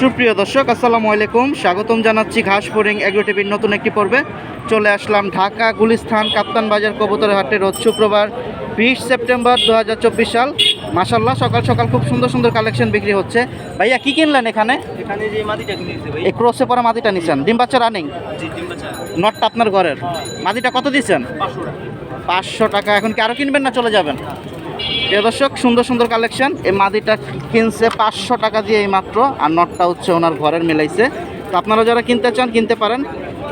সুপ্রিয় দর্শক আসসালামু আলাইকুম। স্বাগতম জানাচ্ছি ঘাস ফোরিং এগ্রো টিভির নতুন একটি পর্বে। চলে আসলাম ঢাকা গুলিস্থান কাপ্তান বাজার কবুতরের হাটে রোজ শুক্রবার বিশ সেপ্টেম্বর দু হাজার চব্বিশ সাল। মাসাল্লাহ সকাল সকাল খুব সুন্দর সুন্দর কালেকশন বিক্রি হচ্ছে। ভাইয়া কি কিনলেন এখানে? এখানে যে মাটিটা কিনেছে ভাই এই ক্রসে পরা মাদিটা নিছেন। ডিম বাচ্চা রানিং? নটটা আপনার ঘরের? মাদিটা কত দিচ্ছেন পাঁচশো টাকা। এখন কি আরও কিনবেন না চলে যাবেন? প্রিয় দর্শক সুন্দর সুন্দর কালেকশন। এই মাদিটা কিনছে পাঁচশো টাকা দিয়ে এই মাত্র আর নটটা হচ্ছে ওনার ঘরের মেলাইছে। তো আপনারা যারা কিনতে চান কিনতে পারেন।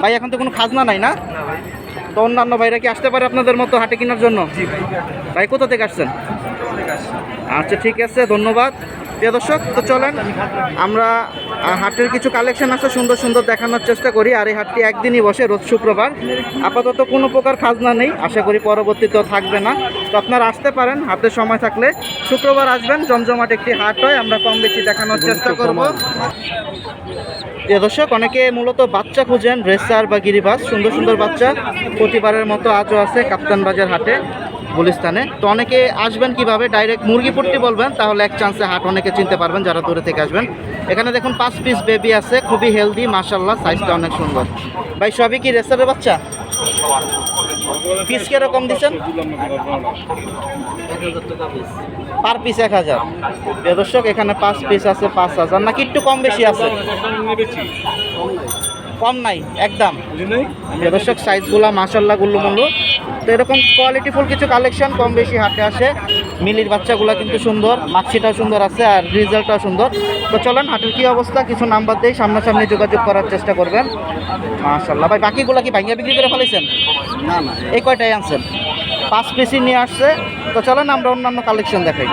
ভাই এখন তো কোনো খাজনা নাই না? তো অন্যান্য ভাইরা কি আসতে পারে আপনাদের মতো হাটে কেনার জন্য? ভাই। ভাই কোথা থেকে আসছেন? আচ্ছা ঠিক আছে ধন্যবাদ। প্রিয় দর্শক তো চলেন আমরা হাটের কিছু কালেকশন আছে সুন্দর সুন্দর দেখানোর চেষ্টা করি। আর এই হাটটি একদিনই বসে রোজ শুক্রবার। আপাতত কোনো প্রকার খাজনা নেই আশা করি পরবর্তীতেও থাকবে না। তো আপনারা আসতে পারেন হাতের সময় থাকলে। শুক্রবার আসবেন জমজমাট একটি হাট হয় আমরা কম বেশি দেখানোর চেষ্টা করব। প্রিয় দর্শক অনেকে মূলত বাচ্চা খুঁজেন রেসার বা গিরিবাস সুন্দর সুন্দর বাচ্চা। প্রতিবারের মতো আজও আছে কাপ্তান বাজার হাটে। গুলিস্তানে। তো অনেকে আসবেন কীভাবে? ডাইরেক্ট মুরগি পট্টি বলবেন, তাহলে এক চান্সে হাট অনেকে চিনতে পারবেন যারা দূরে থেকে আসবেন। এখানে দেখুন, পাঁচ পিস বেবি আছে, খুবই হেলদি মাশাল্লাহ সাইজটা অনেক সুন্দর। ভাই, সবই কি রেসারের বাচ্চা? পিস কীরকম দিচ্ছেন? পার পিস এক হাজার। দর্শক, এখানে পাঁচ পিস আছে, পাঁচ হাজার। নাকি একটু কম বেশি আছে? কম নাই একদম। দর্শক সাইজগুলো মাসাল্লাহ গুল্লু মুল্লু। তো এরকম কোয়ালিটিফুল কিছু কালেকশন কম বেশি হাটে আসে। মিলির বাচ্চাগুলো কিন্তু সুন্দর মাক্সিটাও সুন্দর আছে আর রেজাল্টটাও সুন্দর। তো চলেন হাটের কি অবস্থা? কিছু নাম্বার দিয়ে সামনাসামনি যোগাযোগ করার চেষ্টা করবেন। মাশাল্লাহ ভাই বাকিগুলো কি ভাঙ্গিয়া বিক্রি করে ফেলেছেন না না। এই কয়টাই আনছেন? পাঁচ পিসি নিয়ে আসছে। তো চলেন আমরা অন্যান্য কালেকশন দেখাই।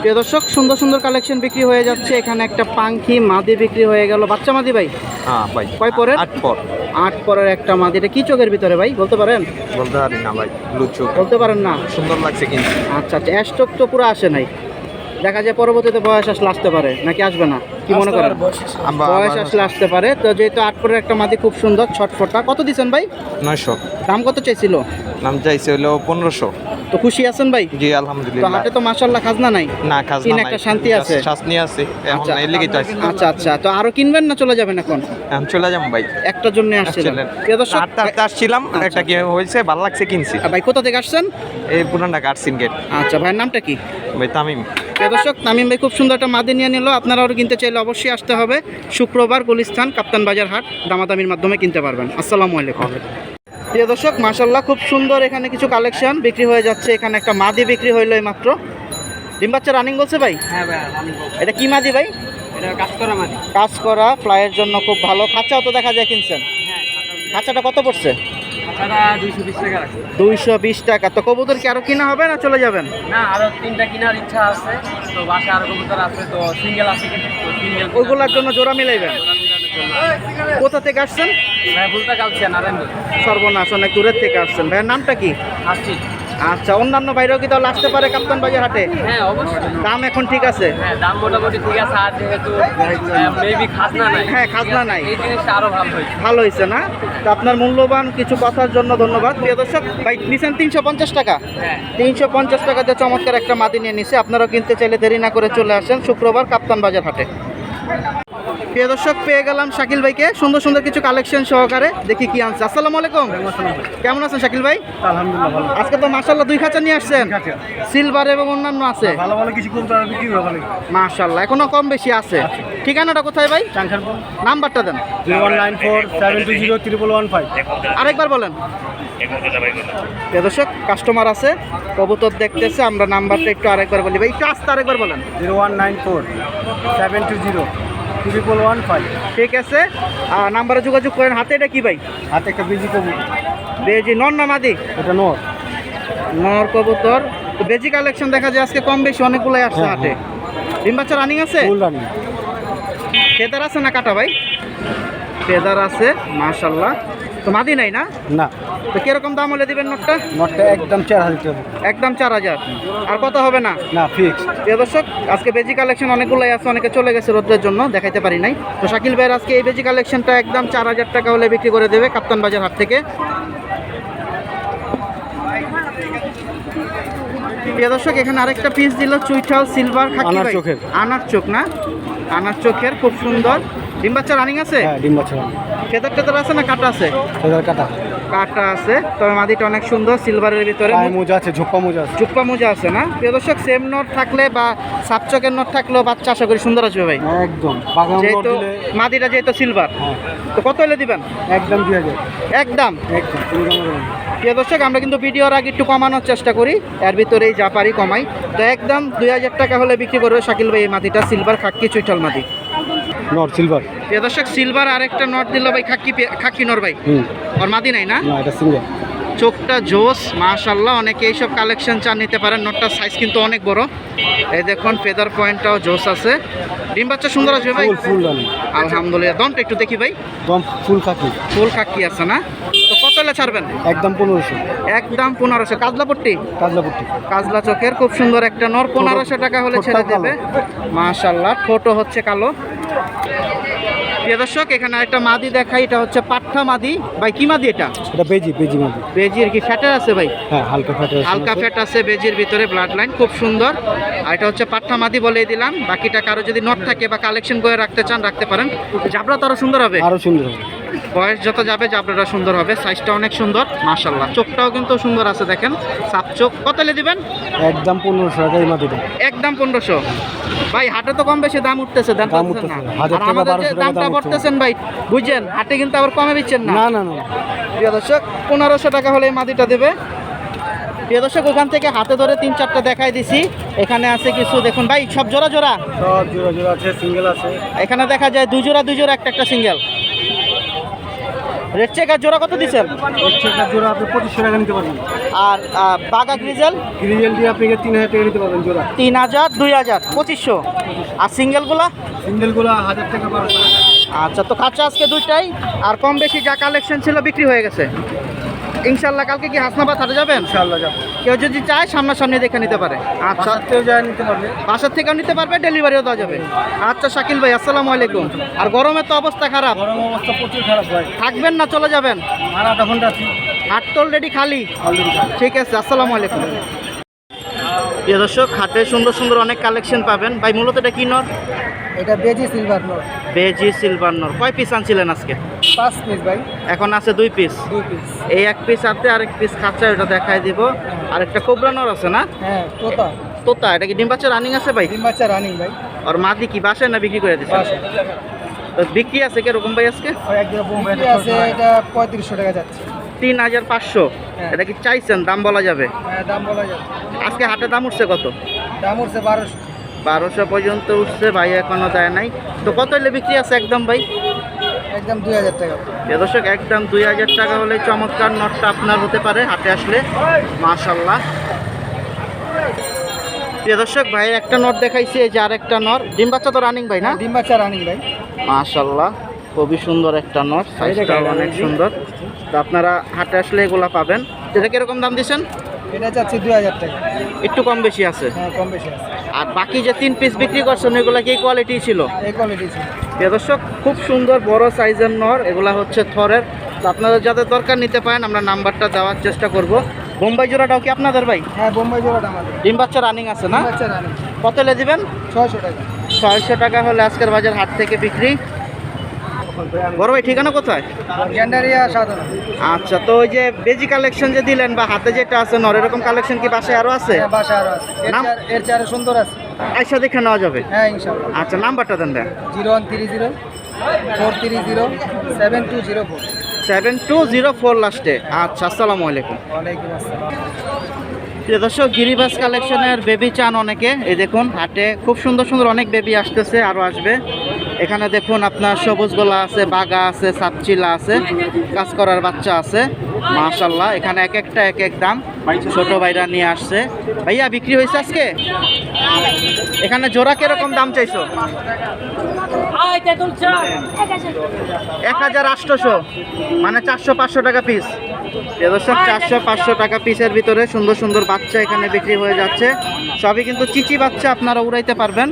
প্রিয় দর্শক সুন্দর সুন্দর কালেকশন বিক্রি হয়ে যাচ্ছে। এখানে একটা পাঙ্খি মাদি বিক্রি হয়ে গেল। বাচ্চা মাদি ভাই? হ্যাঁ ভাই। কয় পরের? আট পর। আট পরের একটা মাদি। এটা কি চোখের ভিতরে ভাই বলতে পারেন? বলতে পারি না ভাই লুচু বলতে পারেন না? সুন্দর লাগছে কিন্তু। আচ্ছা আচ্ছা অ্যাস্টক তো পুরো আসে নাই। দেখা যায় পরবর্তীতে বয়স আসলে আসতে পারে নাকি আসবে না? কি মনে করেন? বয়স আসলে আসতে পারে। তো যেহেতু আট পরের একটা মাদি খুব সুন্দর ছটফটা কত দিচ্ছেন ভাই? নয়শো। দাম কত চাইছিল? নাম চাইছে হলো পনেরোশো। তো খুশি আছেন ভাই? জি তো আলহামদুলিল্লাহ হাটে তো মাশাল্লাহ খাজনা নাই। না খাস কিনে একটা শান্তি আছে। শাসনি আছে। এখন আচ্ছা। এর লেগে চাইছি আচ্ছা আচ্ছা। তো আরও কিনবেন না চলে যাবেন এখন? এখন চলে যাব ভাই। একটার জন্য আসছিলেন। চলেন। প্রিয় দর্শক আটটা আটটা আসছিলাম। একটা কি হয়েছে? ভালো লাগছে কিনছি। ভাই কোথা থেকে আসছেন? এই পুরানটা কাটছিন গেট। আচ্ছা ভাইয়ের নামটা কি? ভাই তামিম। দর্শক তামিম ভাই খুব সুন্দর একটা মাদি নিয়ে নিল। আপনারাও কিনতে চাইলে অবশ্যই আসতে হবে। শুক্রবার গুলিস্তান কাপ্তান বাজার হাট দামাদামির মাধ্যমে কিনতে পারবেন। আসসালামু আলাইকুম। প্রিয় দর্শক মাশাল্লাহ খুব সুন্দর এখানে কিছু কালেকশন বিক্রি হয়ে যাচ্ছে। এখানে একটা মাদি বিক্রি হইল এই মাত্র ডিম বাচ্চা রানিং বলছে ভাই? হ্যাঁ ভাই এটা কি মাদি ভাই? এটা কাজ করা কাজ করা ফ্লাইয়ের জন্য খুব ভালো। খাঁচাও তো দেখা যায় কিনছেন। হ্যাঁ খাঁচাটা কত পড়ছে? দুইশো বিশ টাকা তো কবুতর কি আরও কিনা হবে না চলে যাবেন? না আরও তিনটা কেনার ইচ্ছা আছে। তো বাসা আরও কবুতর আছে তো সিঙ্গেল আছে ওইগুলোর জন্য জোড়া মিলাইবেন? কোথা থেকে আসছেন? ভাই বলতে কালছে আরেন সর্বনাশ অনেক দূরের থেকে আসছেন। ভাইয়ের নামটা কি? আসছি আচ্ছা অন্যান্য বাইরেও কি তাহলে আসতে পারে কাপ্তান বাজার হাটে? হ্যাঁ অবশ্যই। দাম এখন ঠিক আছে? হ্যাঁ দাম মোটামুটি ঠিক আছে আর যেহেতু মেবি খাজনা নাই। হ্যাঁ, খাজনা নাই। এই জিনিসটা আরও ভালো হয়েছে। ভালো হয়েছে না? তো আপনার মূল্যবান কিছু কথার জন্য ধন্যবাদ। প্রিয় দর্শক ভাই নিছেন তিনশো পঞ্চাশ টাকা। হ্যাঁ। তিনশো পঞ্চাশ টাকা টাকাতে চমৎকার একটা মাদি নিয়ে নিছে। আপনারাও কিনতে চাইলে দেরি না করে চলে আসেন শুক্রবার কাপ্তান বাজার হাটে। প্রিয় দর্শক পেয়ে গেলাম শাকিল ভাইকে। সুন্দর সুন্দর কিছু কালেকশন সহকারে দেখি কি আনছে। আসসালামু আলাইকুম। কেমন আছেন শাকিল ভাই? আলহামদুলিল্লাহ আজকে তো মাশাল্লাহ দুই খাঁচা নিয়ে আসছেন। সিলভার এবং অন্যান্য আছে। ভালো ভালো কিছু কমতে হবে কি হবে মাশাল্লাহ এখনও কম বেশি আছে। ঠিকানাটা কোথায় ভাই? চাংখারপুর নাম্বারটা দেন। Zero one nine four seven two zero triple one five. আরেকবার বলেন। দর্শক কাস্টমার আছে কবুতর দেখতেছে আমরা নাম্বারটা একটু আরেকবার বলি ভাই। একটু আস্তে আরেকবার বলেন। Zero one nine four seven two zero. Triple one five ঠিক আছে? আর নাম্বারে যোগাযোগ করেন। হাতে এটা কি ভাই? হাতে একটা বেজি কবুতর। বেজি। নন না মাদি? এটা নর। নর কবুতর। তো বেজি কালেকশন দেখা যায় আজকে কম বেশি অনেকগুলোই আসছে হাতে হাটে। ডিম বাচ্চা রানিং আছে? ফেদার আছে না কাটা ভাই? ফেদার আছে মাশাল্লাহ তো মাদি নাই না? না। তো কীরকম দাম হলে দিবেন নোটটা? নটটা একদম চার হাজার একদম চার হাজার। আর কত হবে না? না ফিক্স প্রিয় দর্শক আজকে বেজি কালেকশন অনেকগুলোই আছে অনেকে চলে গেছে রোদ্রের জন্য দেখাইতে পারি নাই। তো শাকিল ভাইয়ের আজকে এই বেজি কালেকশনটা একদম চার হাজার টাকা হলে বিক্রি করে দেবে কাপ্তান বাজার হাট থেকে। প্রিয় দর্শক এখানে আরেকটা পিস দিল চুইঠাল সিলভার খাকি আনার চোখের। আনার চোখ না? আনার চোখের খুব সুন্দর। ডিম বাচ্চা রানিং আছে? হ্যাঁ ডিম বাচ্চা ফেদার টেদার আছে না কাটা আছে? ফেদার কাটা। কাটা আছে। তবে মাদিটা অনেক সুন্দর সিলভারের ভিতরে। মোজা আছে ঝোপ্পা মোজা আছে। চুপ্পা মোজা আছে না? প্রিয় দর্শক সেম নোট থাকলে বা সাপচকের নোট থাকলেও বাচ্চা আশা করি সুন্দর আসবে ভাই। একদম। যেহেতু মাদিটা যেহেতু সিলভার হ্যাঁ। তো কত হলে দিবেন? একদম দুই হাজার। একদম? প্রিয় দর্শক আমরা কিন্তু ভিডিওর আগে একটু কমানোর চেষ্টা করি। এর ভিতরেই যা পারি কমাই। তো একদম দুই হাজার টাকা হলে বিক্রি করবে শাকিল ভাই এই মাটিটা সিলভার খাক্কি চুইঠাল মাটি নর সিলভার প্রিয় দর্শক সিলভার আরেকটা নট দিল ভাই খাক্কি পে- খাক্কি নর ভাই। ওর মাদি নাই না? এটা সিঙ্গেল চোখটা জোস মাশাল্লাহ অনেকে এইসব কালেকশন চান নিতে পারেন। নটটার সাইজ কিন্তু অনেক বড়। এই দেখুন ফেদার পয়েন্টটাও জোস আছে। ডিম বাচ্চা সুন্দর আছে ভাই? ফুল আলহামদুলিল্লাহ। দমটা একটু দেখি ভাই। দম ফুল খাকি। ফুল খাক্কি আছে না? তো কত হলে ছাড়বেন? একদম পনেরোশো। একদম পনেরোশো। কাজলাপট্টি কাজলাপট্টি কাজলা চোখের খুব সুন্দর একটা নর। পনেরোশো টাকা হলে ছেড়ে দেবে। মাশাল্লাহ ঠোঁটও হচ্ছে কালো। প্রিয় দর্শক এখানে একটা মাদি দেখাই এটা হচ্ছে পাঠা মাদি। ভাই কি মাদি এটা? এটা বেজি বেজি মাদি। বেজির কি ফ্যাটার আছে ভাই? হ্যাঁ হালকা ফ্যাটে হালকা ফ্যাট আছে বেজির ভিতরে ব্লাড লাইন খুব সুন্দর। আর এটা হচ্ছে পাঠা মাদি বলে দিলাম। বাকিটা কারও যদি নট থাকে বা কালেকশন করে রাখতে চান রাখতে পারেন। জাবরা তো আরও সুন্দর হবে? আরও সুন্দর হবে। বয়স যত যাবে জাবরাটা সুন্দর হবে সাইজটা অনেক সুন্দর মাশাল্লাহ চোখটাও কিন্তু সুন্দর আছে দেখেন সাপ চোখ। কত হলে দিবেন? একদম পনেরোশো টাকা এই মাদিটা একদম পনেরোশো। ভাই হাটে তো কম বেশি দাম উঠতেছে দাম না। হাজার আর টাকা, আমাদের যে দামটা। পড়তেছেন ভাই বুঝছেন? হাটে কিন্তু আবার কমে দিচ্ছেন না। না না না। প্রিয় দর্শক পনেরোশো টাকা হলে এই মাদিটা দেবে। প্রিয় দর্শক ওখান থেকে হাতে ধরে তিন চারটা দেখাই দিছি। এখানে আছে কিছু দেখুন ভাই সব জোড়া জোড়া? সব জোড়া জোড়া আছে সিঙ্গেল আছে। এখানে দেখা যায় দুই জোড়া দুই জোড়া একটা একটা সিঙ্গেল রেড চেকার জোড়া কত দিচ্ছেন? চেকার জোড়া আপনি পঁচিশশো টাকা নিতে পারবেন। আর বাঘা বাগা গ্রিজেল দিয়ে আপনি তিন হাজার টাকা নিতে পারবেন জোড়া। তিন হাজার দুই হাজার পঁচিশশো। আর সিঙ্গেলগুলা? সিঙ্গেলগুলা হাজার টাকা বারোশো আচ্ছা তো খাচ্ছে আজকে দুইটাই আর কম বেশি যা কালেকশন ছিল বিক্রি হয়ে গেছে। ইনশাল্লাহ কালকে কি হাসনাবাদ হাটে যাবেন? ইনশাল্লাহ যাব। কেউ যদি চায় সামনাসামনি দেখে নিতে পারে। আচ্ছা। কেউ যায় নিতে পারবে। বাসার থেকেও নিতে পারবে ডেলিভারিও দেওয়া যাবে। আচ্ছা শাকিল ভাই আসসালামু আলাইকুম। আর গরমের তো অবস্থা খারাপ। গরম অবস্থা প্রচুর খারাপ ভাই। থাকবেন না চলে যাবেন। আর আধা ঘণ্টা আছি। হাট তো অলরেডি খালি। ঠিক আছে আসসালামু আলাইকুম। প্রিয় দর্শক হাটে সুন্দর সুন্দর অনেক কালেকশন পাবেন। ভাই মূলত এটা কি নর? এটা বেজি সিলভার নোট বেজি সিলভার নর। কয় পিস আনছিলেন আজকে? পাঁচ পিস ভাই। এখন আছে দুই পিস দুই পিস এই এক পিস আছে আরেক পিস খাঁচা ওটা দেখাই দিব। আর একটা কোবরা নর আছে না? হ্যাঁ তোতা। তোতা এটা কি ডিম বাচ্চা রানিং আছে ভাই? ডিম বাচ্চা রানিং ভাই। আর মাদি কি বাসায় না বিক্রি করে দিচ্ছে তো বিক্রি আছে কীরকম ভাই আজকে? আছে এটা পঁয়ত্রিশশো টাকা যাচ্ছে। তিন হাজার পাঁচশো। হ্যাঁ। এটা কি চাইছেন? দাম বলা যাবে? হ্যাঁ দাম বলা যাবে। আজকে হাটে দাম উঠছে কত? দাম উঠছে বারোশো। বারোশো পর্যন্ত উঠছে ভাই এখনও দেয় নাই। তো কত হলে বিক্রি আছে একদম ভাই? একদম দুই হাজার টাকা। দর্শক একদম দুই হাজার টাকা হলে চমৎকার নটটা আপনার হতে পারে হাটে আসলে। মাশাল্লাহ প্রিয় দর্শক ভাই একটা নট দেখাইছে এই যে আরেকটা নট। ডিম বাচ্চা তো রানিং ভাই না? ডিম বাচ্চা রানিং ভাই। মাশাল্লাহ খুবই সুন্দর একটা নট। সাইজটা অনেক সুন্দর। তো আপনারা হাটে আসলে এগুলো পাবেন। এটা কীরকম দাম দিচ্ছেন? এটা চাচ্ছি দুই হাজার টাকা। একটু কম বেশি আছে। হ্যাঁ কম বেশি আছে। আর বাকি যে তিন পিস বিক্রি করছেন এগুলা কি কোয়ালিটি ছিল? এই কোয়ালিটি ছিল। প্রিয় দর্শক খুব সুন্দর বড় সাইজের নর এগুলা হচ্ছে থরের। তো আপনারা যাদের দরকার নিতে পারেন আমরা নাম্বারটা দেওয়ার চেষ্টা করব। বোম্বাই জোড়াটাও কি আপনাদের ভাই? হ্যাঁ বোম্বাই জোড়াটা আমাদের। ডিম বাচ্চা রানিং আছে না? কত লে দিবেন? ছয়শো টাকা। ছয়শো টাকা হলে আজকের বাজার হাট থেকে বিক্রি। বড় ভাই ঠিকানা কোথায়? আচ্ছা তো ওই যে বেজি কালেকশন যে দিলেন বা হাতে যেটা আছে নর এরকম কালেকশন কি বাসায় আরও আছে? হ্যাঁ বাসা আছে। এর চেয়ে সুন্দর আছে। আইসা দেখে নেওয়া যাবে। হ্যাঁ ইনশাল্লাহ। আচ্ছা নাম্বারটা দেন দেন zero one three zero four three zero seven two zero four. Seven two zero four লাস্টে। আচ্ছা আসসালামু আলাইকুম। ওয়ালাইকুম আসসালাম। দর্শক গিরিবাস কালেকশনের বেবি চান অনেকে। এই দেখুন, হাটে খুব সুন্দর সুন্দর অনেক বেবি আসতেছে আরও আসবে। এখানে দেখুন, আপনার সবুজ গোলা আছে বাগা আছে সাপচিলা আছে, কাজ করার বাচ্চা আছে মাশাল্লাহ এখানে এক একটা, এক এক দাম। ছোট ভাইরা নিয়ে আসছে। ভাইয়া, বিক্রি হয়েছে আজকে? এখানে জোড়া কীরকম দাম চাইছো? এক হাজার মানে চারশো পাঁচশো টাকা পিস চারশো পাঁচশো টাকা পিসের ভিতরে সুন্দর সুন্দর বাচ্চা এখানে বিক্রি হয়ে যাচ্ছে। সবই কিন্তু চিচি বাচ্চা আপনারা উড়াইতে পারবেন।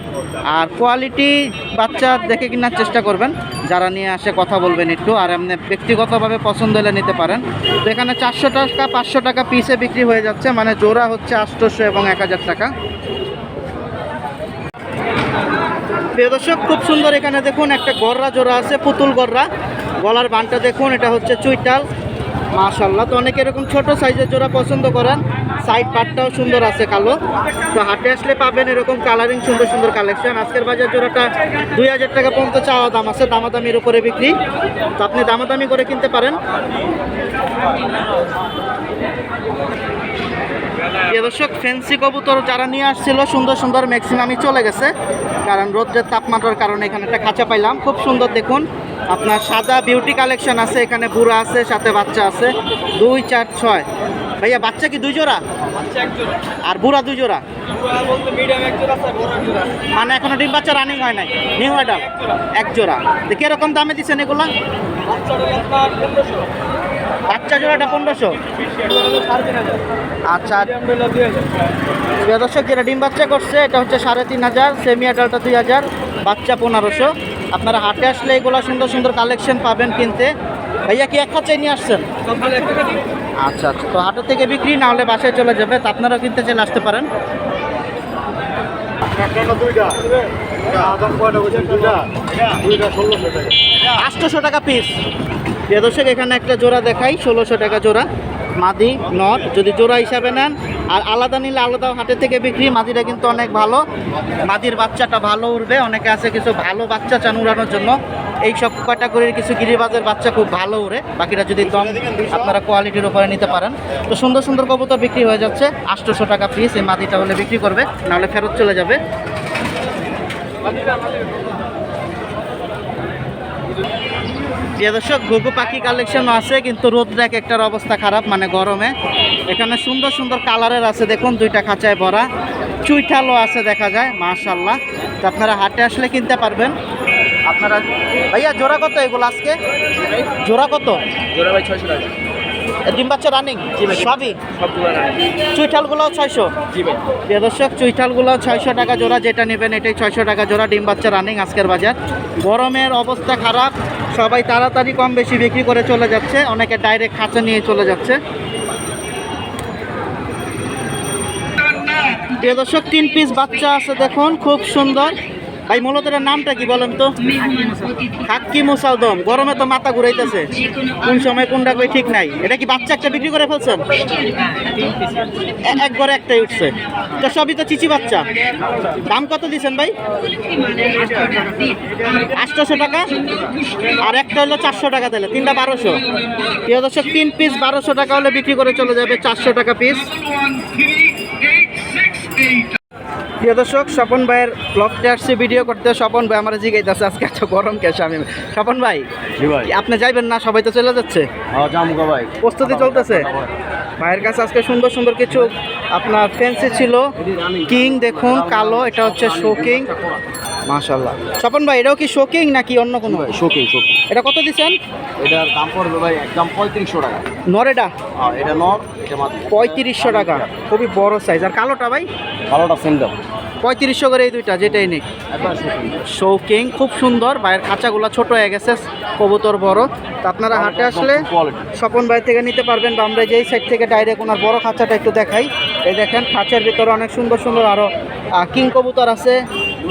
আর কোয়ালিটি বাচ্চা দেখে কেনার চেষ্টা করবেন। যারা নিয়ে আসে কথা বলবেন একটু, আর এমনি ব্যক্তিগতভাবে পছন্দ হলে নিতে পারেন। তো এখানে চারশো টাকা, পাঁচশো টাকা পিসে বিক্রি হয়ে যাচ্ছে। মানে জোড়া হচ্ছে আটশোশো এবং এক হাজার টাকা। প্রিয় দর্শক, খুব সুন্দর এখানে দেখুন একটা গররা জোড়া আছে, পুতুল গররা। গলার বানটা দেখুন, এটা হচ্ছে চুইটাল। মাশাল্লাহ তো অনেকে এরকম ছোট সাইজের জোড়া পছন্দ করেন। সাইড পাটটাও সুন্দর আছে কালো। তো হাটে আসলে পাবেন এরকম কালারিং সুন্দর সুন্দর কালেকশন আজকের বাজার জোড়াটা দুই হাজার টাকা পর্যন্ত চাওয়া দাম আছে, দামাদামির উপরে বিক্রি। তো আপনি দামাদামি করে কিনতে পারেন। প্রিয় দর্শক ফেন্সি কবুতর যারা নিয়ে আসছিল সুন্দর সুন্দর ম্যাক্সিমামই চলে গেছে। কারণ রোদ্রের তাপমাত্রার কারণে এখানে একটা খাঁচা পাইলাম। খুব সুন্দর দেখুন আপনার সাদা বিউটি কালেকশন আছে এখানে বুড়া আছে সাথে বাচ্চা আছে। দুই চার ছয়। ভাইয়া বাচ্চা কি দুই জোড়া? আর বুড়া দুই জোড়া? মানে এখনও ডিম বাচ্চা রানিং হয় নাই? নিউ অ্যাডাল এক জোড়া। কীরকম দামে দিচ্ছেন এগুলা? বাচ্চা জোড়াটা পনেরোশো আচ্ছা প্রিয় দর্শক, যেটা ডিম বাচ্চা করছে, এটা হচ্ছে সাড়ে তিন হাজার সেমি অ্যাডাল্টটা দুই হাজার, বাচ্চা পনেরোশো। আপনারা হাটে আসলে এগুলো সুন্দর সুন্দর কালেকশন পাবেন কিনতে। ভাইয়া, কি এক খাঁচায় নিয়ে আসছেন? আচ্ছা আচ্ছা তো হাটের থেকে বিক্রি, না হলে বাসায় চলে যাবে, তা আপনারাও কিনতে চাইলে আসতে পারেন। আটশোশো টাকা পিস প্রিয় দর্শক, এখানে একটা জোড়া দেখাই, ষোলোশো টাকা জোড়া। মাদি, নট। যদি জোড়া হিসাবে নেন, আর আলাদা নিলে আলাদা হাটে থেকে বিক্রি, মাদিটা কিন্তু অনেক ভালো। মাদির বাচ্চাটা ভালো উঠবে অনেকে আছে কিছু ভালো বাচ্চা চান উড়ানোর জন্য। এই সব ক্যাটাগরির কিছু গিরিবাজের বাচ্চা খুব ভালো উড়ে। বাকিটা যদি দম আপনারা কোয়ালিটির উপরে নিতে পারেন। তো সুন্দর সুন্দর কবুতর বিক্রি হয়ে যাচ্ছে। আটশোশো টাকা পিস এই মাদিটা হলে বিক্রি করবে, নাহলে ফেরত চলে যাবে। প্রিয় দর্শক, ঘুঘু পাখি কালেকশনও আছে, কিন্তু রোদ দেখ একটার অবস্থা খারাপ মানে গরমে। এখানে সুন্দর সুন্দর কালারের আছে, দেখুন, দুইটা খাঁচায় ভরা। চুইঠালও আছে, দেখা যায় মাশাল্লাহ তো আপনারা হাটে আসলে কিনতে পারবেন। আপনারা ভাইয়া, জোড়া কত এগুলো আজকে? জোড়া কত? জোড়া ভাই ছয়শো টাকা। ডিম বাচ্চা রানিং সবই? চুইঠালগুলোও ছয়শো? প্রিয় দর্শক চুইঠালগুলো ছয়শো টাকা জোড়া যেটা নেবেন এটাই ছয়শো টাকা জোড়া ডিম বাচ্চা রানিং আজকের বাজার। গরমের অবস্থা খারাপ সবাই তাড়াতাড়ি কম বেশি বিক্রি করে চলে যাচ্ছে অনেকে ডাইরেক্ট খাঁচা নিয়ে চলে যাচ্ছে। প্রিয় দর্শক তিন পিস বাচ্চা আছে দেখুন খুব সুন্দর। ভাই, মূলত নামটা কি বলেন তো? কাকি মুসালদম। গরমে তো মাথা ঘুরাইতেছে। কোন সময় কোনটা কই ঠিক নাই। এটা কি বাচ্চা একটা বিক্রি করে ফেলছেন? এক ঘরে একটাই উঠছে। তো সবই তো চিচি বাচ্চা। দাম কত দিছেন ভাই? আটশোশো টাকা। আর একটা হলো চারশো টাকা দিলে তিনটা বারোশো। প্রিয় দর্শক, তিন পিস বারোশো টাকা হলে বিক্রি করে চলে যাবে চারশো টাকা পিস প্রিয় দর্শক স্বপন ভাইয়ের ব্লগটা আসছে ভিডিও করতে। স্বপন ভাই আমার জিগাইতেছে আজকে এত গরম কেছে আমি স্বপন ভাই ভাই। আপনি যাইবেন না সবাই তো চলে যাচ্ছে? ভাই। প্রস্তুতি চলতেছে? ভাইয়ের কাছে আজকে সুন্দর সুন্দর কিছু আপনার ফ্যান্সি ছিল। কিং দেখুন কালো এটা হচ্ছে শো কিং মাশাল্লাহ স্বপন ভাই এটাও কি শো কিং নাকি অন্য কোনো? শোকিং শোকিং এটা কত দিচ্ছেন? এটার দাম পড়বে ভাই একদম পঁয়ত্রিশশো টাকা। নরেটা আর এটা নর এটা মাদি পঁয়ত্রিশশো টাকা। খুবই বড় সাইজ আর কালোটা ভাই? ভালোটা সিঙ্গেল পঁয়ত্রিশশো করে এই দুইটা যেটাই নিক। শোকিং শৌকিং খুব সুন্দর। ভাইয়ের খাঁচাগুলো ছোট হয়ে গেছে কবুতর বড়। তো আপনারা হাটে আসলে স্বপন ভাই থেকে নিতে পারবেন বা আমরা যেই সাইড থেকে ডাইরেক্ট ওনার বড় খাঁচাটা একটু দেখাই। এই দেখেন খাঁচার ভিতরে অনেক সুন্দর সুন্দর আরও কিং কবুতর আছে।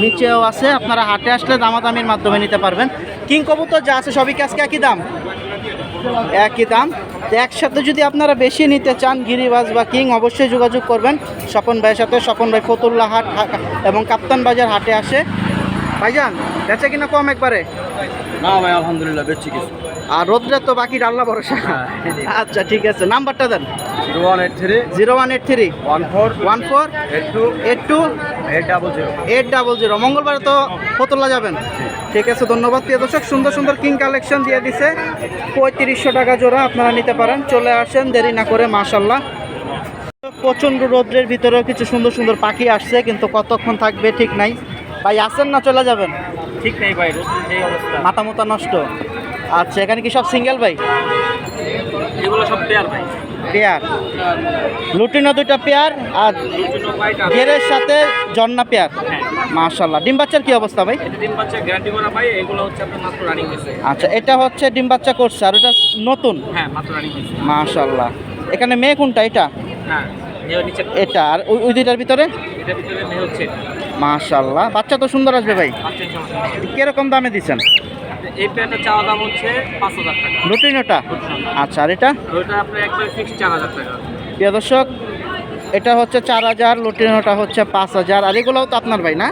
নিচেও আছে, আপনারা হাটে আসলে দামাদামির মাধ্যমে নিতে পারবেন। কিং কবুতর যা আছে সবই কাজকে একই দাম? একই দাম। একসাথে যদি আপনারা বেশি নিতে চান, গিরিবাজ বা কিং, অবশ্যই যোগাযোগ করবেন। স্বপন ভাইয়ের সাথে, স্বপন ভাই ফতুল্লা হাট এবং কাপ্তান বাজার হাটে আসে। ভাইজান, বেচে কিনা কম একবারে? না ভাই আলহামদুলিল্লাহ বেচছি কিছু। আর রোদ্রে তো বাকি ডাল্লা ভরসা। আচ্ছা ঠিক আছে। নাম্বারটা দেন। Zero one eight three. Zero one eight three. One four. One four. Eight two. Eight two. Eight double zero. Eight double zero. মঙ্গলবারে তো ফতুল্লা যাবেন। ঠিক আছে ধন্যবাদ প্রিয় দর্শক। সুন্দর সুন্দর কিং কালেকশন দিয়ে দিছে। পঁয়ত্রিশশো টাকা জোড়া আপনারা নিতে পারেন। চলে আসেন দেরি না করে মাশাল্লাহ প্রচণ্ড রৌদ্রের ভিতরেও কিছু সুন্দর সুন্দর পাখি আসছে কিন্তু কতক্ষণ থাকবে ঠিক নাই। ভাই আসেন না চলে যাবেন। ঠিক নেই ভাই এই অবস্থা। মাথা মোতা নষ্ট। আচ্ছা এখানে কি সব সিঙ্গেল ভাই? এগুলো সব পেয়ার ভাই। পেয়ার লুটিনো দুইটা পেয়ার আর গেরের সাথে জন্না পেয়ার মাশাল্লাহ ডিম বাচ্চার কি অবস্থা ভাই? ডিম বাচ্চা গ্যারান্টি করা ভাই এগুলো হচ্ছে আপনার মাত্র রানিং হয়েছে। আচ্ছা এটা হচ্ছে ডিম বাচ্চা করছে আর ওটা নতুন? হ্যাঁ মাত্র রানিং হয়েছে। মাশাল্লাহ এখানে মেয়ে কোনটা এটা? হ্যাঁ এটা। আর ওই ওই দুইটার ভিতরে? এটার ভিতরে মেয়ে হচ্ছে মাশাল্লাহ বাচ্চা তো সুন্দর আসবে ভাই। কীরকম দামে দিচ্ছেন? এই প্যান্টের চাওয়া দাম হচ্ছে পাঁচ হাজার টাকা। লুটিনোটা আচ্ছা আর এটা? ওইটা আপনার একবার ফিক্স চার হাজার টাকা। প্রিয় দর্শক এটা হচ্ছে চার হাজার লুটিনোটা হচ্ছে পাঁচ হাজার আর এগুলোও তো আপনার ভাই না?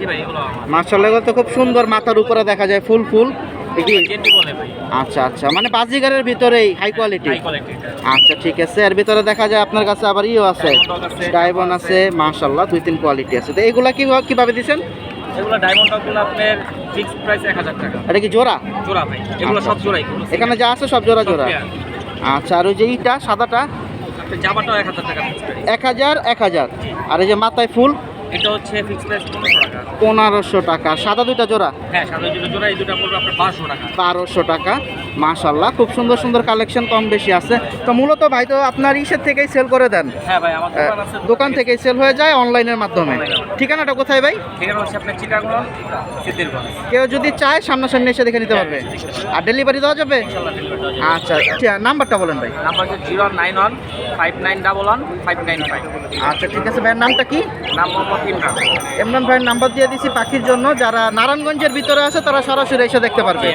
মার্শাল্লাহ তো খুব সুন্দর মাথার উপরে দেখা যায় ফুল ফুল। আচ্ছা আচ্ছা। মানে বাজিগারের ভিতরেই হাই কোয়ালিটি হাই কোয়ালিটি আচ্ছা ঠিক আছে। এর ভিতরে দেখা যায় আপনার কাছে আবার ইও আছে। ডায়মন্ড আছে মার্শাল্লাহ দুই তিন কোয়ালিটি আছে। তো এগুলা কি কীভাবে দিচ্ছেন এগুলো ডায়মন্ড ডগগুলো আপনার ফিক্স প্রাইস এক হাজার টাকা। এটা কি জোড়া? জোড়া ভাই। এগুলো আচ্ছা, সব জোড়াই এখানে যা আছে সব জোড়া জোড়া। আচ্ছা আর ওই যে ইটা সাদাটা? এক হাজার টাকা ফিক্স প্রাইস এক হাজার এক হাজার। আর এই যে মাথায় ফুল? এটা হচ্ছে ফিক্স প্রাইস পনেরোশো টাকা। পনেরোশো টাকা। সাদা দুইটা জোড়া? হ্যাঁ সাদা দুটো জোড়া এই দুটো পড়বে আপনার বারোশো টাকা। বারোশো টাকা। মাশাল্লাহ খুব সুন্দর সুন্দর কালেকশন কম বেশি আছে। তো মূলত ভাই তো আপনার ইসের থেকেই সেল করে দেন? হ্যাঁ ভাই আমার দোকান আছে দোকান থেকেই সেল হয়ে যায় অনলাইনের মাধ্যমে। ঠিকানাটা কোথায় ভাই? ঠিকানা হচ্ছে আপনার চিটাগুলো সিদ্ধিরগঞ্জ। কেউ যদি চায় সামনাসামনি এসে দেখে নিতে পারবে। আর ডেলিভারি দেওয়া যাবে? আচ্ছা আচ্ছা নাম্বারটা বলেন ভাই। নাম্বার হচ্ছে zero nine one five nine double one five nine five. আচ্ছা ঠিক আছে ভাইয়ের নামটা কি? নাম মোহাম্মদ ইমরান ইমরান ভাইয়ের নাম্বার দিয়ে দিছি পাখির জন্য। যারা নারায়ণগঞ্জের ভিতরে আছে তারা সরাসরি এসে দেখতে পারবে।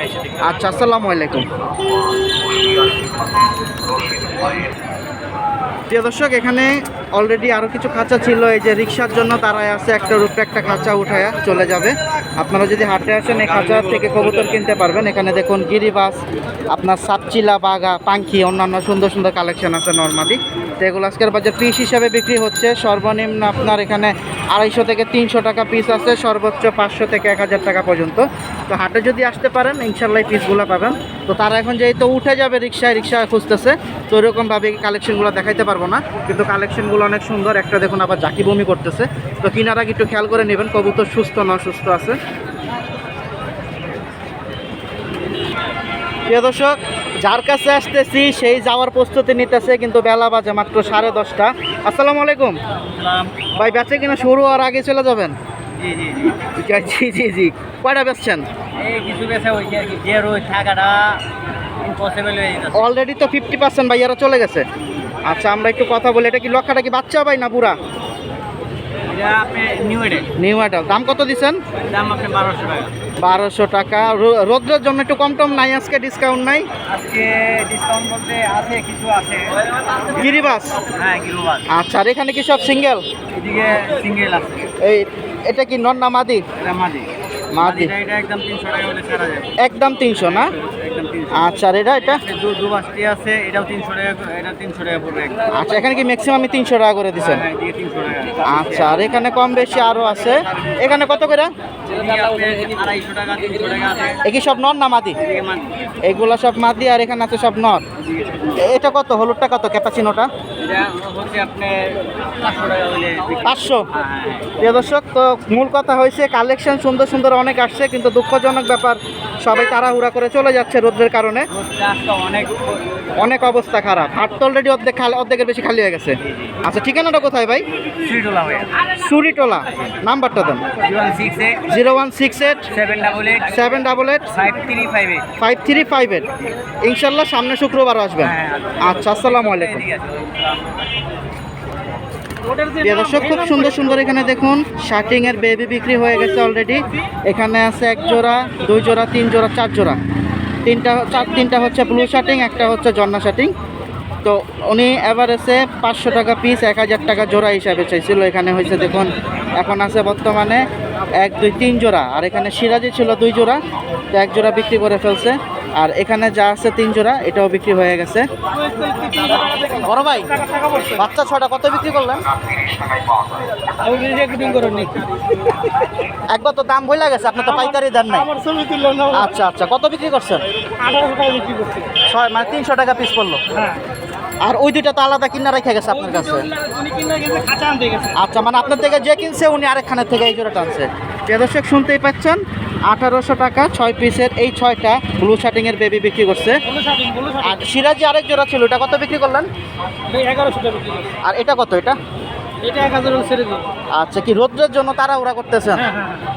আচ্ছা আসসালামু আলাইকুম। প্রিয় দর্শক এখানে অলরেডি আরও কিছু খাঁচা ছিল, এই যে রিক্সার জন্য দাঁড়ায় আছে একটার উপরে একটা খাঁচা উঠায় চলে যাবে। আপনারা যদি হাটে আসেন, এই খাঁচা থেকে কবুতর কিনতে পারবেন। এখানে দেখুন গিরিবাস, আপনার সাপচিলা বাগা পাঙ্খি, অন্যান্য সুন্দর সুন্দর কালেকশন আছে নর্মালি তো এগুলো আজকের বাজার পিস হিসাবে বিক্রি হচ্ছে। সর্বনিম্ন আপনার এখানে আড়াইশো থেকে তিনশো টাকা পিস আছে, সর্বোচ্চ পাঁচশো থেকে এক হাজার টাকা পর্যন্ত। তো হাটে যদি আসতে পারেন ইনশাল্লাহ পিসগুলো পাবেন। তো তারা এখন যেহেতু উঠে যাবে রিক্সায় রিক্সা খুঁজতেছে, তো ওরকমভাবে কালেকশনগুলো দেখাইতে পারব না। কিন্তু কালেকশনগুলো অনেক সুন্দর। একটা দেখুন আবার জাকি বমি করতেছে। তো কিনার আগে একটু খেয়াল করে নেবেন কবুতর সুস্থ না সুস্থ আছে। প্রিয় দর্শক যার কাছে আসতেছি সেই যাওয়ার প্রস্তুতি নিতেছে কিন্তু বেলা বাজে মাত্র সাড়ে দশটা। আসসালামু আলাইকুম। ভাই বেচে কিনা শুরু হওয়ার আগে চলে যাবেন? জি জি জি। কয়টা বেচছেন? আর অলরেডি তো ফিফটি পার্সেন্ট ভাইয়ারা চলে গেছে। আচ্ছা আমরা একটু কথা বলি এটা কি লক্ষাটা কি বাচ্চা ভাই না পুরা এটা নিউ অ্যাডাল দাম কত দিচ্ছেন? দাম আপনি বারোশো টাকা। বারোশো টাকা। রৌদ্রের জন্য একটু কম টম নাই আজকে ডিসকাউন্ট নাই? আজকে ডিসকাউন্ট বলতে আছে কিছু আছে। গিরিবাস? হ্যাঁ কিলোবাস আচ্ছা আর এখানে কি সব সিঙ্গেল এদিকে সিঙ্গেল আছে। এই এটা কি নন না মাদি মাদি। মাদি একদম তিনশো না? আচ্ছা আর এটা এটা? দু দু বাসটি আছে এটাও তিনশো টাকা এটা তিনশো টাকা পড়বে আচ্ছা এখানে কি ম্যাক্সিমাম তিনশো টাকা করে দিচ্ছেন? হ্যাঁ টাকা। আচ্ছা আর এখানে কম বেশি আরও আছে। এখানে কত করে? এদিকে আপনি আড়াইশো টাকা তিনশো টাকা আছে। এ কি সব নর না মাদি? এগুলো সব মাদি আর এখানে আছে সব নর। এটা কত? হলুদটা কত? ক্যাপাচিনোটা? আপনার পাঁচশো হ্যাঁ হ্যাঁ হ্যাঁ। প্রিয় দর্শক তো মূল কথা হয়েছে কালেকশন সুন্দর সুন্দর অনেক আসছে কিন্তু দুঃখজনক ব্যাপার সবাই তাড়াহুড়া করে চলে যাচ্ছে রোদ্রের কারণে। অনেক অনেক অবস্থা খারাপ। হাট তো অলরেডি অর্ধেক খালি অর্ধেকের বেশি খালি হয়ে গেছে। আচ্ছা ঠিকানাটা কোথায় ভাই? সুরিটোলা নাম্বারটা দেন। Zero one six eight seven double eight five three five eight. ইনশাল্লাহ সামনে শুক্রবার আসবেন। হ্যাঁ, আচ্ছা আসসালামু আলাইকুম। দর্শক, খুব সুন্দর সুন্দর এখানে দেখুন, শার্টিং এর বেবি বিক্রি হয়ে গেছে অলরেডি এখানে আছে এক জোড়া, দুই জোড়া, তিন জোড়া, চার জোড়া। তিনটা, চার, তিনটা হচ্ছে ব্লু শার্টিং, একটা হচ্ছে জন্না শার্টিং। তো উনি এভারেজে পাঁচশো টাকা পিস এক হাজার টাকা জোড়া হিসাবে চাইছিল। এখানে হয়েছে দেখুন, এখন আছে বর্তমানে এক, দুই, তিন জোড়া। আর এখানে সিরাজি ছিল দুই জোড়া, তো এক জোড়া বিক্রি করে ফেলছে। আর এখানে যা আছে তিন জোড়া এটাও বিক্রি হয়ে গেছে। বড় ভাই বাচ্চা ছটা কত বিক্রি করলেন? একবার তো দাম বইলা গেছে আপনি তো পাইকারি দেন নাই। আচ্ছা আচ্ছা কত বিক্রি করছেন? ছয় মানে তিনশো টাকা পিস পড়ল। আর ওই দুইটা তো আলাদা কিনা রেখে গেছে আপনার কাছে? আচ্ছা মানে আপনার থেকে যে কিনছে উনি আরেকখানের থেকে এই জোড়া টানছে দর্শক শুনতেই পাচ্ছেন আঠারোশো টাকা ছয় পিসের এই ছয়টা ব্লু শার্টিংয়ের বেবি বিক্রি করছে। আর সিরাজি আরেক জোড়া ছিল ওটা কত বিক্রি করলেন। আর এটা কত এটা? এটা এক হাজার আচ্ছা কি রোদ্রের জন্য তারা ওরা করতেছেন? হ্যাঁ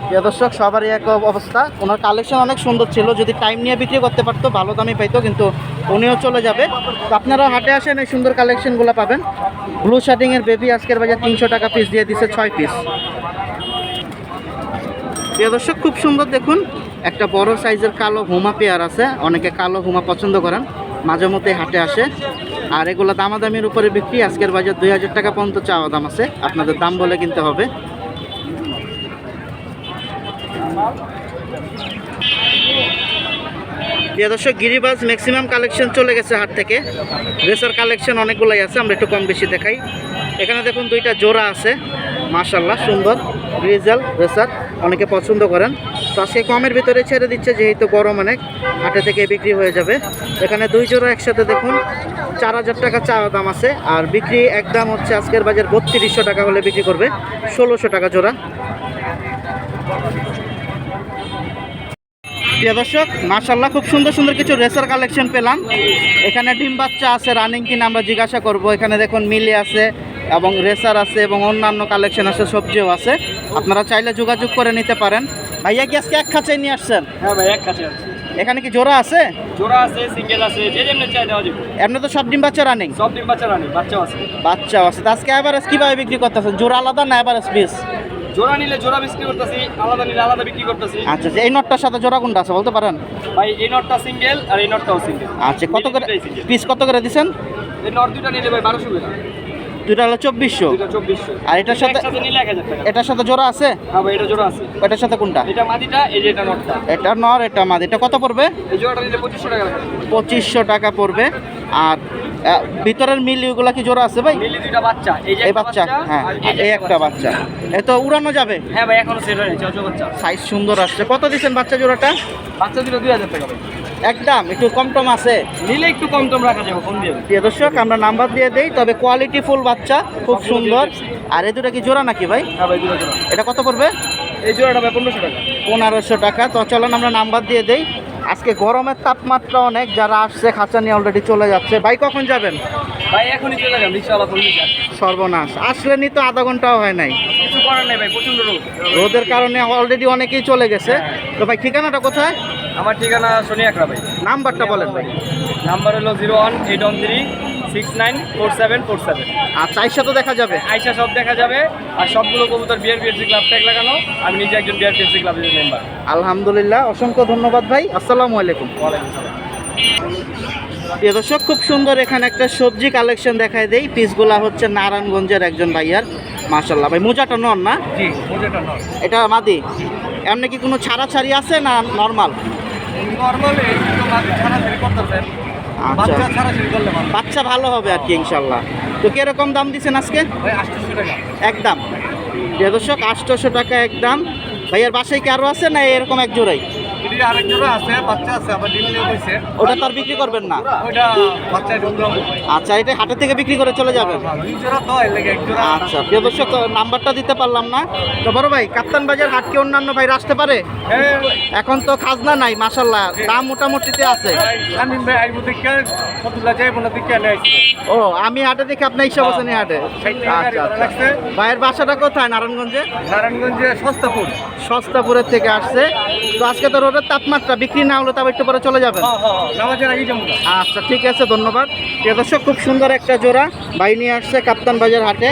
হ্যাঁ দর্শক সবারই এক অবস্থা। ওনার কালেকশন অনেক সুন্দর ছিল যদি টাইম নিয়ে বিক্রি করতে পারতো ভালো দামে পাইতো কিন্তু উনিও চলে যাবে। তো আপনারা হাটে আসেন এই সুন্দর কালেকশনগুলো পাবেন। ব্লু শার্টিংয়ের বেবি আজকের বাজার তিনশো টাকা পিস দিয়ে দিছে ছয় পিস প্রিয় দর্শক, খুব সুন্দর দেখুন, একটা বড় সাইজের কালো হুমা পেয়ার আছে। অনেকে কালো হুমা পছন্দ করেন, মাঝে মধ্যে হাটে আসে। আর এগুলো দামাদামির উপরে বিক্রি, আজকের বাজার দুই হাজার টাকা পর্যন্ত চাওয়া দাম আছে। আপনাদের দাম বলে কিনতে হবে। প্রিয় দর্শক, গিরিবাজ ম্যাক্সিমাম কালেকশন চলে গেছে হাট থেকে। রেসার কালেকশন অনেকগুলোই আছে, আমরা একটু কম বেশি দেখাই। এখানে দেখুন দুইটা জোড়া আছে। মাশাল্লাহ সুন্দর। গ্রিজাল রেসার অনেকে পছন্দ করেন। তো আজকে কমের ভিতরে ছেড়ে দিচ্ছে, যেহেতু গরম অনেক, হাটে থেকে বিক্রি হয়ে যাবে। এখানে দুই জোড়া একসাথে দেখুন, চার হাজার টাকা চা দাম আছে, আর বিক্রি একদম হচ্ছে আজকের বাজার বত্রিশশো টাকা হলে বিক্রি করবে, ষোলোশো টাকা জোড়া। প্রিয় দর্শক মাশাল্লাহ খুব সুন্দর সুন্দর কিছু রেসার কালেকশন পেলাম। এখানে ডিম বাচ্চা আছে, রানিং কিনা আমরা জিজ্ঞাসা করব। এখানে দেখুন মিলে আছে এবং রেসার আছে এবং অন্যান্য কালেকশন আছে সবজিও আছে। আপনারা চাইলে যোগাযোগ করে নিতে পারেন। ভাইয়া কি আজকে এক খাঁচাই নিয়ে আসছেন? হ্যাঁ ভাই এক আছে এখানে কি জোড়া আছে? জোড়া আছে সিঙ্গেল আছে যে যেমনি চাই দেওয়া যাবে। এমনি তো সব ডিম বাচ্চা রানিং সব ডিম বাচ্চা রানিং বাচ্চাও আছে। বাচ্চাও আছে। আজকে এভারেজ কীভাবে বিক্রি করতেছেন? জোড়া আলাদা না এভারেজ পিস জোড়া নিলে জোড়া বিক্রি করতেছি আলাদা নিলে আলাদা বিক্রি করতেছি। আচ্ছা আচ্ছা, এই নটটার সাথে জোড়া কোনটা আছে বলতে পারেন? ভাই এই নটটা সিঙ্গেল আর এই নটটাও সিঙ্গেল আচ্ছা কত করে পিস কত করে দিছেন? এই নট দুটা নিলে ভাই বারোশো করে। দুটা হলো চব্বিশশো। আর এটার সাথে এটার সাথে জোড়া আছে? হ্যাঁ এটা জোড়া আছে। এটার সাথে কোনটা? এটা মাদিটা এই যে এটা নটটা। এটা নর এটা মাদ। এটা কত পড়বে? এই জোড়াটা নিলে পঁচিশশো টাকা পঁচিশশো টাকা পড়বে। আর ভিতরের মিল ওগুলা কি জোড়া আছে ভাই? মিলি দুইটা বাচ্চা। এই যে বাচ্চা হ্যাঁ এই একটা বাচ্চা। এ তো উড়ানো যাবে? হ্যাঁ ভাই এখনও সেট হয়নি বাচ্চা। সাইজ সুন্দর আসছে। কত দিচ্ছেন বাচ্চা জোড়াটা? বাচ্চা দুটো দুই হাজার টাকা ভাই। একদম একটু কম টম আছে। নিলে একটু কম টম রাখা যাবে ফোন দিয়ে প্রিয় দর্শক আমরা নাম্বার দিয়ে দেই তবে কোয়ালিটি ফুল বাচ্চা খুব সুন্দর আর এই দুটা কি জোড়া নাকি ভাই? হ্যাঁ ভাই দুটো জোড়া। এটা কত পড়বে? এই জোড়াটা ভাই পনেরোশো টাকা। পনেরোশো টাকা। তো চলেন আমরা নাম্বার দিয়ে দেই। আজকে গরমের তাপমাত্রা অনেক যারা আসছে খাঁচা নিয়ে অলরেডি চলে যাচ্ছে। ভাই কখন যাবেন? ভাই এখনই চলে যাবেন সর্বনাশ। আসলেনি তো আধা ঘন্টাও হয় নাই। করার নেই ভাই প্রচণ্ড রোদ। রোদের কারণে অলরেডি অনেকেই চলে গেছে। তো ভাই ঠিকানাটা কোথায়? আমার ঠিকানা শনি একরা ভাই। নাম্বারটা বলেন ভাই। নাম্বার হলো zero one eight one three six nine four seven four seven. আচ্ছা আইসা তো দেখা যাবে। আইসা সব দেখা যাবে। আর সবগুলো কবুতর বিয়ার পিএফসি ক্লাব ট্যাগ লাগানো। আমি নিজে একজন বিয়ার পিএফসি ক্লাবের মেম্বার আলহামদুলিল্লাহ অসংখ্য ধন্যবাদ ভাই। আসসালামু আলাইকুম। ওয়ালাইকুম আসসালাম। প্রিয় দর্শক খুব সুন্দর এখানে একটা সবজি কালেকশন দেখায় দেই। পিসগুলা হচ্ছে নারায়ণগঞ্জের একজন ভাইয়ার। মাশাল্লাহ ভাই মোজাটা নন না? এটা মাদি? এমনি কি কোনো ছাড়া ছাড়ি আছে না নর্মাল আচ্ছা। বাচ্চা ভালো। হবে আর কি ইনশাল্লাহ তো কীরকম দাম দিচ্ছেন আজকে? একদম দর্শক আটশোশো টাকা একদম ভাইয়ার বাসায় কি আরও আছে না এরকম এক জোড়াই? আছে বাচ্চা আছে আবার ডিম নিয়ে হয়েছে ওটা তো আর বিক্রি করবেন না? বাচ্চা আচ্ছা এটা হাটের থেকে বিক্রি করে চলে যাবেন? জোড়া আচ্ছা প্রিয় দর্শক নাম্বারটা দিতে পারলাম না। তো বড় ভাই কাপ্তান বাজার হাট কি অন্যান্য ভাই আসতে পারে? হ্যাঁ। এখন তো খাজনা নাই মাসাল্লাহ দাম মোটামুটিতে আছে। ও আমি হাটে দেখে আপনার ইচ্ছা বসে হাটে? আচ্ছা আচ্ছা। ভাইয়ের বাসাটা কোথায়? নারায়ণগঞ্জে? নারায়ণগঞ্জে সস্তাপুর। সস্তাপুরের থেকে আসছে। তো আজকে তো রোদের তাপমাত্রা বিক্রি না হলে তবে একটু পরে চলে যাবেন হ্যাঁ হ্যাঁ যাব। আচ্ছা ঠিক আছে ধন্যবাদ। প্রিয় দর্শক খুব সুন্দর একটা জোড়া বাই নিয়ে আসছে কাপ্তান বাজার হাটে।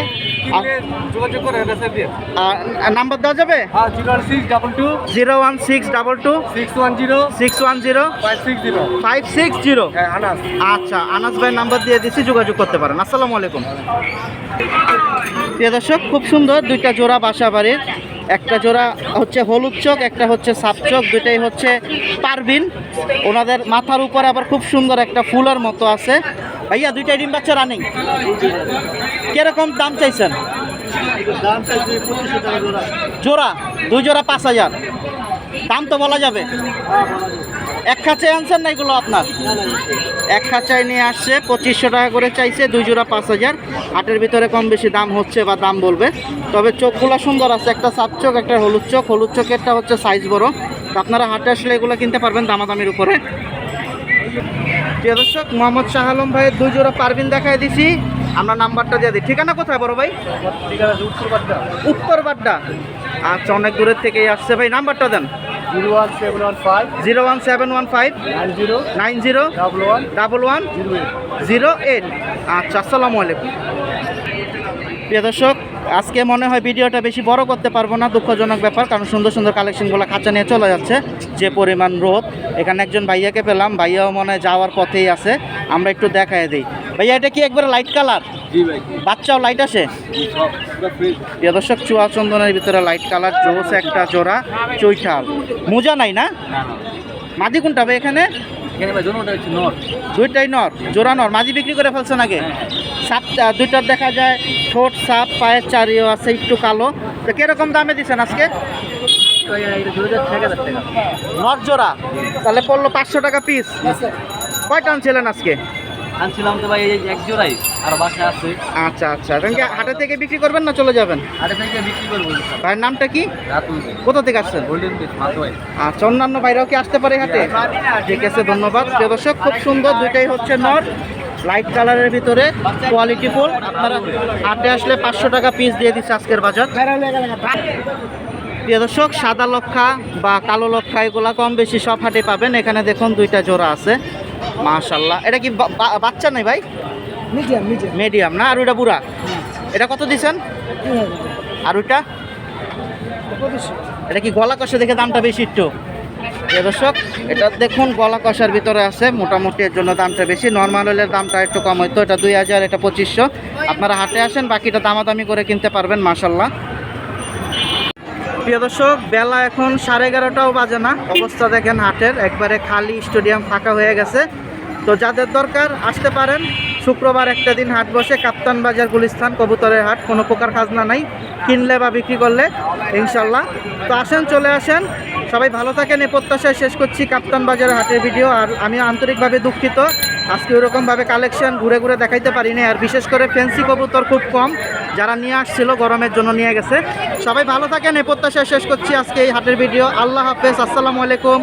নাম্বার দেওয়া যাবে? হ্যাঁ zero one six double two. Six one zero. Six one zero. Five six zero. হ্যাঁ আচ্ছা আনাস ভাই নাম্বার দিয়ে দিচ্ছি যোগাযোগ করতে পারেন। আসসালামু আলাইকুম। প্রিয় দর্শক খুব সুন্দর দুইটা জোড়া বাসা বাড়ির একটা জোড়া হচ্ছে হলুদ চোখ, একটা হচ্ছে সাপ চোখ দুটাই হচ্ছে পারবিন ওনাদের মাথার উপরে আবার খুব সুন্দর একটা ফুলের মতো আছে। ভাইয়া, দুইটাই ডিম বাচ্চা রানিং কীরকম দাম চাইছেন? জোড়া, দুই জোড়া পাঁচ হাজার। দাম তো বলা যাবে। এক খাঁচায় আনছেন না এগুলো আপনার? এক খাঁচায় নিয়ে আসছে পঁচিশশো টাকা করে চাইছে দুই জোড়া পাঁচ হাজার। হাটের ভিতরে কম বেশি দাম হচ্ছে বা দাম বলবে। তবে চোখগুলো সুন্দর আছে একটা সাপ চোখ একটা হলুদ চোখ। হলুদ চোখেরটা হচ্ছে সাইজ বড়। তো আপনারা হাটে আসলে এগুলো কিনতে পারবেন দামাদামির উপরে। প্রিয় দর্শক মোহাম্মদ শাহ আলম ভাইয়ের দুই জোড়া পারবিন দেখাই দিছি। আমরা নাম্বারটা দিয়ে দিই। ঠিকানা কোথায় বড় ভাই? উত্তর বাড্ডা উত্তর বাড্ডা আচ্ছা অনেক দূরের থেকেই আসছে। ভাই নাম্বারটা দেন। Zero one seven one five zero one seven one five nine zero nine zero double one double one zero eight zero eight আচ্ছা আসসালামু আলাইকুম। প্রিয় দর্শক আজকে মনে হয় ভিডিওটা বেশি বড় করতে পারব না দুঃখজনক ব্যাপার কারণ সুন্দর সুন্দর কালেকশনগুলো খাঁচা নিয়ে চলে যাচ্ছে যে পরিমাণ রোদ। এখানে একজন ভাইয়াকে পেলাম ভাইয়াও মনে হয় যাওয়ার পথেই আছে আমরা একটু দেখায় দিই। ভাইয়া এটা কি একবারে লাইট কালার বাচ্চাও লাইট আসে? সব ফ্রি প্রিয় দর্শক চুয়া চন্দনের ভিতরে লাইট কালার জোস একটা জোড়া চৈঠাল। মোজা নাই না? মাদি কোনটা ভাই এখানে? দুইটাই নর জোড়া নর। মাঝি বিক্রি করে ফেলছেন আগে সাপটা দুইটার দেখা যায় ঠোঁট সাপ পায়ের চারিও আছে একটু কালো। তো কীরকম দামে দিচ্ছেন আজকে? নর জোড়া। তাহলে পড়ল পাঁচশো টাকা পিস কয়টা আনছিলেন আজকে? আনছিলাম তো ভাই এই এক জোড়াই আর বাসা আছে। আচ্ছা আচ্ছা। হাটে থেকে বিক্রি করবেন না চলে যাবেন? আরে থেকে বিক্রি করব ভাইয়ের নামটা কি? রাতুল কোথা থেকে আসছেন? আচ্ছা অন্যান্য বাইরেও কি আসতে পারে হাটে? ঠিক আছে ধন্যবাদ। প্রিয় দর্শক খুব সুন্দর দুইটাই হচ্ছে নর। লাইট কালারের ভিতরে কোয়ালিটি ফুল আপনারা হাটে আসলে পাঁচশো টাকা পিস দিয়ে দিচ্ছে আজকের বাজার। প্রিয় দর্শক সাদা লক্ষা বা কালো লক্ষা এগুলা কম বেশি সব হাটে পাবেন। এখানে দেখুন দুইটা জোড়া আছে। মাশাল্লাহ এটা কি বাচ্চা নেই ভাই? Medium medium. মিডিয়াম। না আর ওইটা বুড়া। এটা কত দিছেন? আর ওইটা? এটা কি গলা কষা দেখে দামটা বেশি একটু? দর্শক এটা দেখুন গলা কষার ভিতরে আছে। মোটামুটি এর জন্য দামটা বেশি। নর্মাল হলে দামটা একটু কম হইতো। এটা দুই হাজার এটা পঁচিশশো। আপনারা হাটে আসেন বাকিটা দামাদামি করে কিনতে পারবেন মাসাল্লাহ প্রিয় দর্শক, বেলা এখন সাড়ে এগারোটাও বাজে না। অবস্থা দেখেন হাটের, একবারে খালি স্টেডিয়াম ফাঁকা হয়ে গেছে। তো যাদের দরকার, আসতে পারেন। শুক্রবার একটা দিন হাট বসে, কাপ্তান বাজার গুলিস্তান কবুতরের হাট, কোনো প্রকার খাজনা নাই। কিনলে বা বিক্রি করলে, ইনশাল্লাহ। তো আসেন, চলে আসেন। সবাই ভালো থাকেন এ প্রত্যাশায় শেষ করছি কাপ্তান বাজারের হাটের ভিডিও। আর আমি আন্তরিকভাবে দুঃখিত। আজকে ওরকমভাবে কালেকশন ঘুরে ঘুরে দেখাইতে পারিনি। আর বিশেষ করে ফেন্সি কবুতর খুব কম, যারা নিয়ে আসছিল গরমের জন্য নিয়ে গেছে। সবাই ভালো থাকেন এ প্রত্যাশা শেষ করছি আজকে এই হাটের ভিডিও আল্লাহ হাফেজ, আসসালামু আলাইকুম।